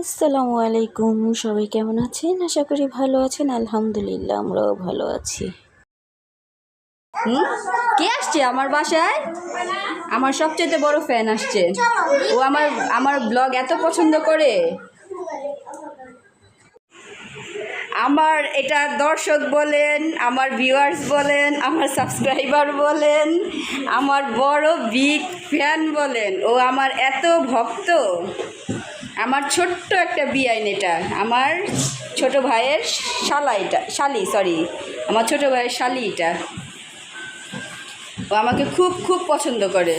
আসসালামু আলাইকুম, সবাই কেমন আছেন? আশা করি ভালো আছেন, আলহামদুলিল্লাহ আমরাও ভালো আছি। কে আসছে আমার বাসায়? আমার সবচেয়ে বড় ফ্যান আসছে। ও আমার আমার ব্লগ এত পছন্দ করে। আমার এটা দর্শক বলেন, আমার ভিউয়ার্স বলেন, আমার সাবস্ক্রাইবার বলেন, আমার বড় বিগ ফ্যান বলেন। ও আমার এত ভক্ত। আমার ছোট্ট একটা বিআইন এটা। আমার ছোট ভাইয়ের শালা এটা, শালি সরি আমার ছোট ভাইয়ের শালি এটা। ও আমাকে খুব খুব পছন্দ করে।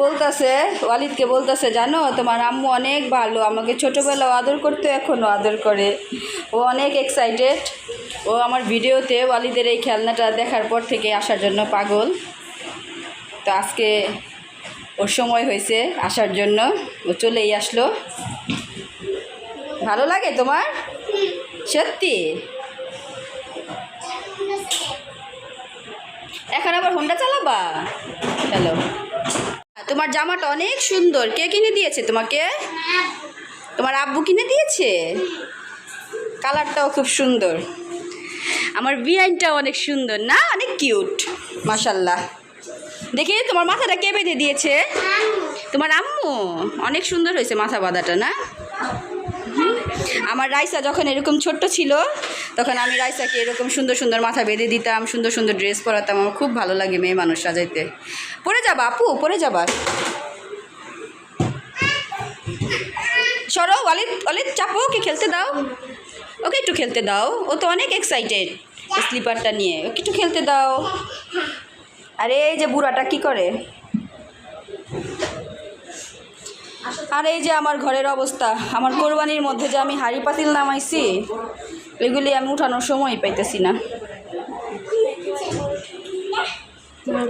বলতেছে, ওয়ালিদকে বলতেছে, জানো, তোমার আম্মু অনেক ভালো, আমাকে ছোটোবেলাও আদর করতে, এখনও আদর করে। ও অনেক এক্সাইটেড ও আমার ভিডিওতে ওয়ালিদের এই খেলনাটা দেখার পর থেকে আসার জন্য পাগল। তো আজকে ওর সময় হয়েছে আসার জন্য, ও চলেই আসলো। ভালো লাগে তোমার? সত্যি? এখন আবার হোন্ডা চালাবা? চলো। তোমার জামাটা অনেক সুন্দর। কে কিনে দিয়েছে তোমাকে? তোমার আব্বু কিনে দিয়েছে? কালারটাও খুব সুন্দর। আমার বিআইনটাও অনেক সুন্দর। না, অনেক কিউট। মাসাল্লাহ দেখি, তোমার মাথাটা কে বেঁধে দিয়েছে? তোমার আম্মু? অনেক সুন্দর হয়েছে মাথা বাঁধাটা, না? আমার রাইসা যখন এরকম ছোট্ট ছিল, তখন আমি রাইসাকে এরকম সুন্দর সুন্দর মাথা বেঁধে দিতাম, সুন্দর সুন্দর ড্রেস পরাতাম। আমার খুব ভালো লাগে মেয়ে মানুষ সাজাইতে। পরে যাবা, আপু, পরে যাবা। সরো ওয়ালিদ ওয়ালিদ চাপো, ওকে খেলতে দাও। ওকে একটু খেলতে দাও। ও তো অনেক এক্সাইটেড স্লিপারটা নিয়ে। ওকে একটু খেলতে দাও। আরে এই যে বুড়াটা কি করে? আর এই যে আমার ঘরের অবস্থা, আমার কোরবানির মধ্যে যে আমি হাড়ি পাতিল নামাইছি, এগুলি আমি উঠানোর সময় পাইতেছি না।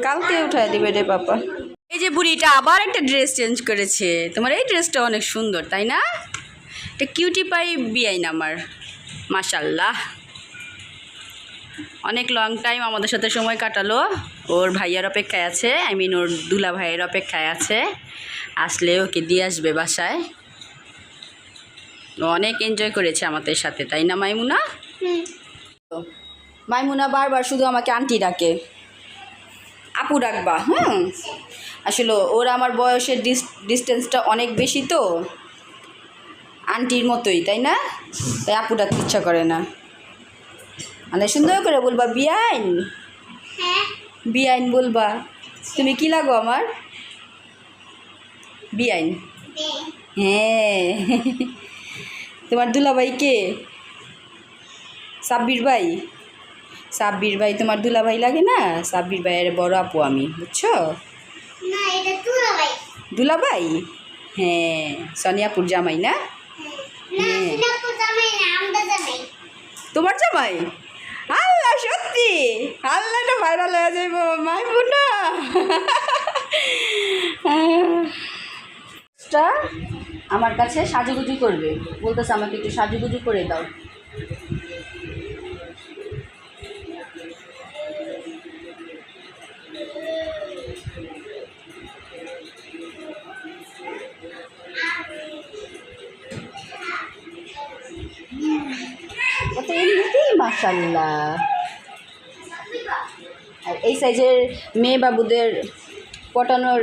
কালকে উঠায় দিবে রে পাপা এই যে বুড়িটা আবার একটা ড্রেস চেঞ্জ করেছে। তোমার এই ড্রেসটা অনেক সুন্দর, তাই না? এটা কিউটি পাই বিআইন আমার, মাশাল্লাহ। অনেক লং টাইম আমাদের সাথে সময় কাটালো। ওর ভাইয়ার অপেক্ষায় আছে আই মিন ওর দুলা ভাইয়ের অপেক্ষায় আছে। আসলে ওকে দিয়ে আসবে বাসায়। অনেক এনজয় করেছে আমাদের সাথে তাই না মাইমুনা? মাইমুনা বারবার শুধু আমাকে আন্টি ডাকে। আপু ডাকবা হুম? আসলে ওর আমার বয়সের ডিস্টেন্সটা অনেক বেশি তো। আন্টির মতোই তাই না? তাই আপু ডাকতে ইচ্ছা করে না। মানে সুন্দর করে বলবা বিআইন বিআইন বলবা। তুমি কি লাগো আমার? বিআইন হ্যাঁ। তোমার দুলাভাই কে? সাব্বির ভাই? সাব্বির ভাই তোমার দুলাভাই লাগে না? সাব্বির ভাইয়ের বড় আপু আমি বুঝছ? দুলাভাই। হ্যাঁ সনিয়াপুর জামাই না? না হ্যাঁ। জামাই? না, সত্যি? আল্লাহটা ভাইরাল হয়ে যাইব মাই বোনা আমার কাছে সাজুগুজু করবে। বলতেছে আমাকে একটু সাজুগুজু করে দাও। মাসাল্লাহ আর এই সাইজের মেয়ে বাবুদের পটানোর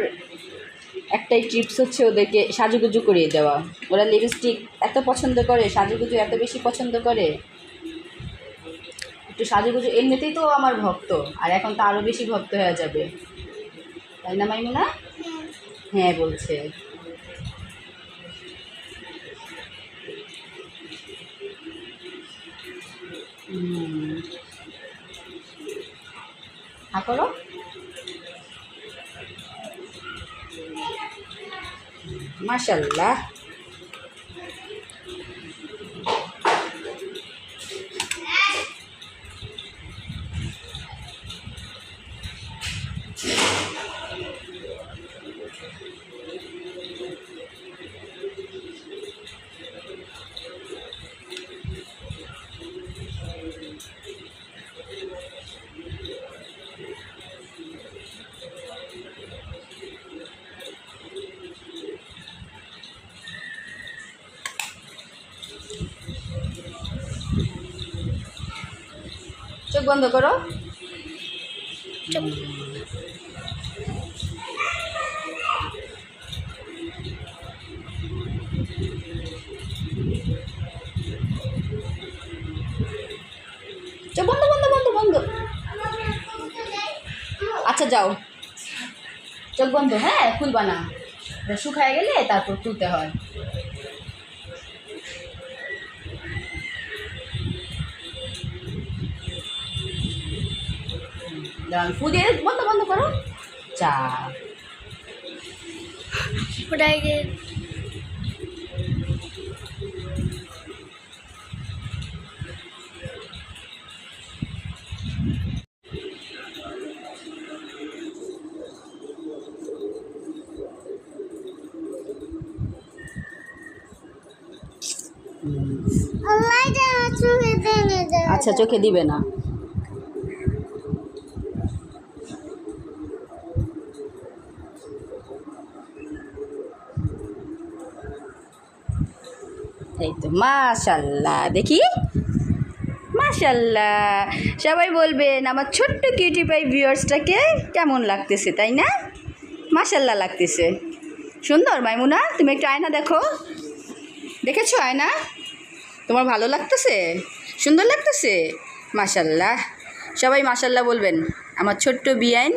একটাই টিপস হচ্ছে ওদেরকে সাজুগুজু করিয়ে দেওয়া। ওরা লিপস্টিক এত পছন্দ করে, সাজুগুজু এত বেশি পছন্দ করে। একটু সাজুগুজু, এমনিতেই তো আমার ভক্ত, আর এখন তো আরও বেশি ভক্ত হয়ে যাবে। তাই না মাইমুনা? হ্যাঁ বলছে। হুম। করো। মাশাল্লাহ বন্ধ করো। বন্ধ বন্ধ বন্ধ বন্ধ। আচ্ছা যাও। চোখ বন্ধ হ্যাঁ খুলবা না শুকায় গেলে তারপর তুলতে হয়। দাঁড়ান, ফু দিয়ে বন্ধ বন্ধ করো। চা। ওটাই আচ্ছা চোখে দিবে না। এই তো মাশাল্লাহ। দেখি। মাশাল্লাহ। সবাই বলবেন, আমার ছোট্ট কিউটি পাই ভিউয়ার্সটাকে কেমন লাগতেছে, তাই না? মাশাল্লাহ লাগতেছে। সুন্দর, মাইমুনা, তুমি একটু আয়না দেখো। দেখেছ আয়না? তোমার ভালো লাগতেছে? সুন্দর লাগতেছে? মাশাল্লাহ। সবাই মাশাল্লাহ বলবেন, আমার ছোট্ট বিআইন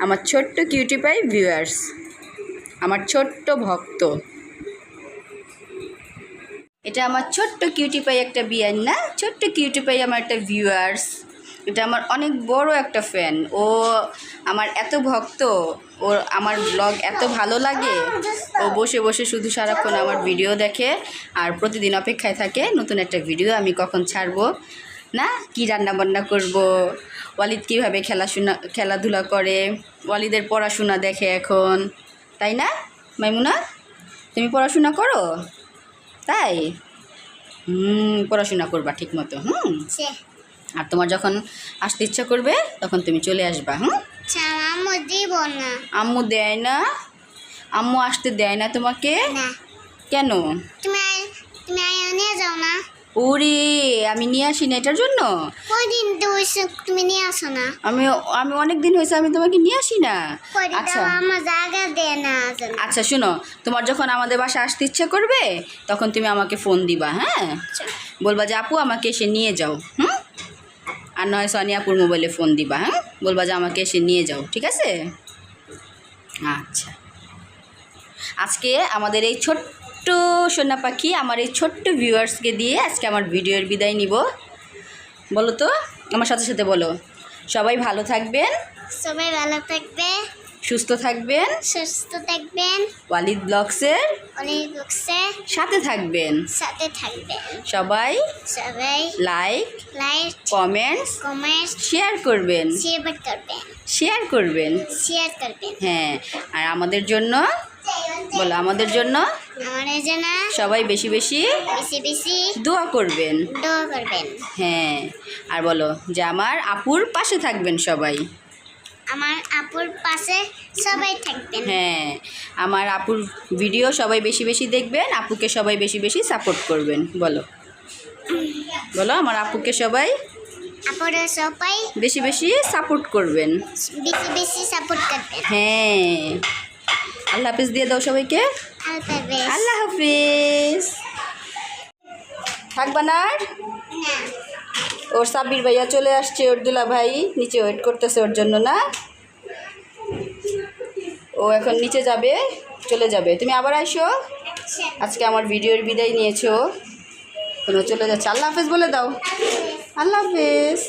আমার ছোট্ট কিউটি পাই ভিউয়ার্স আমার ছোট্ট ভক্ত। এটা আমার ছোট্ট কিউটি পাই একটা বিআইন না? ছোট্ট কিউটি পাই আমার একটা ভিউয়ার্স এটা আমার অনেক বড় একটা ফ্যান ও আমার এত ভক্ত। ওর আমার ব্লগ এত ভালো লাগে। ও বসে বসে শুধু সারাক্ষণ আমার ভিডিও দেখে আর প্রতিদিন অপেক্ষায় থাকে। নতুন একটা ভিডিও আমি কখন ছাড়বো? না? কি রান্না বান্না করব? ওয়ালিদ কীভাবে খেলাশোনা, খেলাধুলা করে? ওয়ালিদের পড়াশোনা দেখে এখন। তাই না, মাইমুনা? তুমি পড়াশোনা করো? তাই? হুম পড়াশোনা করবা ঠিক মতো হুম আর তোমার যখন আসতে ইচ্ছা করবে তখন তুমি চলে আসবা হুম? আম্মু দিব না। আম্মু দেয় না? আম্মু আসতে দেয় না তোমাকে? কেন? তুমি তুমি আয় নিয়ে যাও না। ওরে আমি নিয়ে আসি না এটার জন্য? কয়দিন তো তুমি নিয়ে আসো না? আমি আমি অনেক দিন হয়েছে আমি তোমাকে নিয়ে আসি না? আচ্ছা। তো আমার জায়গা দেয় না আচ্ছা শোনো তোমার যখন আমাদের বাসা আসতে ইচ্ছে করবে তখন তুমি আমাকে ফোন দিবা হ্যাঁ? বলবা যে আপু আমাকে এসে নিয়ে যাও। হুম? আর নয় সোনিয়াপুর মোবাইলে ফোন দিবা হ্যাঁ? বলবা যে আমাকে এসে নিয়ে যাও ঠিক আছে? আচ্ছা। আজকে আমাদের এই ছোট্ট সোনা পাখি আমার এই ছোট্ট ভিউয়ার্সকে দিয়ে আজকে আমার ভিডিওর বিদায় নিব। বলো তো আমার সাথে সাথে বলো। সবাই ভালো থাকবেন সবাই ভালো থাকবে সুস্থ থাকবেন। সুস্থ থাকবেন। ওয়ালিদ ব্লগসের অনেক বুকসে সাথে থাকবেন। সাথে থাকবেন। সবাই সবাই like like comments comments share করবেন। শেয়ার করবেন। শেয়ার করবেন। শেয়ার করবেন। হ্যাঁ আর আমাদের জন্য বলো আমাদের জন্য আমাদের জন্য সবাই বেশি বেশি বেশি বেশি দোয়া করবেন। দোয়া করবেন। হ্যাঁ আর বলো যে আমার আপুর পাশে থাকবেন সবাই। আমার আপুর পাশে সবাই থাকবেন। হ্যাঁ আমার আপুর ভিডিও সবাই বেশি বেশি দেখবেন আপুকে সবাই বেশি বেশি সাপোর্ট করবেন বলো। বলো আমার আপুকে সবাই সবাই বেশি বেশি সাপোর্ট করবেন। বেশি বেশি সাপোর্ট করবেন। হ্যাঁ। আল্লাহ হাফিজ দিয়ে দাও সবাইকে। আল্লাহ হাফেজ। থাকবা না? ওর সাব্বির ভাইয়া চলে আসছে, ওর দুলা ভাই নিচে ওয়েট করতেছে ওর জন্য না। ও এখন নিচে যাবে, চলে যাবে। তুমি আবার আইসো। আজকে আমার ভিডিওর বিদায় নিয়েছো। কোনো চলে যাচ্ছে। আল্লাহ হাফেজ বলে দাও। আল্লাহ হাফেজ।